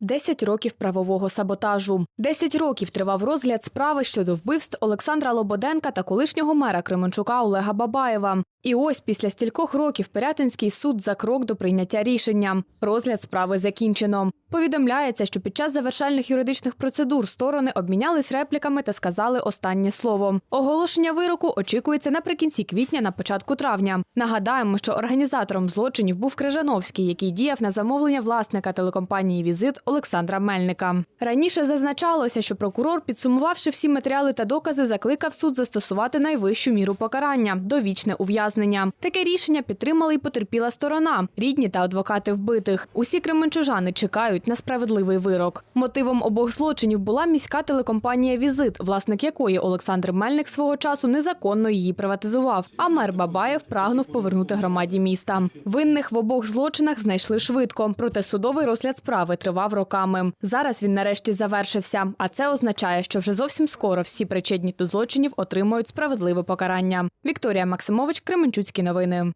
Десять років правового саботажу. Десять років тривав розгляд справи щодо вбивств Олександра Лободенка та колишнього мера Кременчука Олега Бабаєва. І ось після стількох років Пирятинський суд за крок до прийняття рішення. Розгляд справи закінчено. Повідомляється, що під час завершальних юридичних процедур сторони обмінялись репліками та сказали останнє слово. Оголошення вироку очікується наприкінці квітня на початку травня. Нагадаємо, що організатором злочинів був Крижановський, який діяв на замовлення власника телекомпанії Візит Олександра Мельника. Раніше зазначалося, що прокурор, підсумувавши всі матеріали та докази, закликав суд застосувати найвищу міру покарання довічне ув'язнення. Таке рішення підтримали й потерпіла сторона, рідні та адвокати вбитих. Усі кременчужани чекають на справедливий вирок. Мотивом обох злочинів була міська телекомпанія Візит, власник якої Олександр Мельник свого часу незаконно її приватизував. А мер Бабаєв прагнув повернути громаді міста. Винних в обох злочинах знайшли швидко, проте судовий розгляд справи тривав роками. Зараз він нарешті завершився. А це означає, що вже зовсім скоро всі причетні до злочинів отримають справедливе покарання. Вікторія Максимович, Кременчуцькі новини.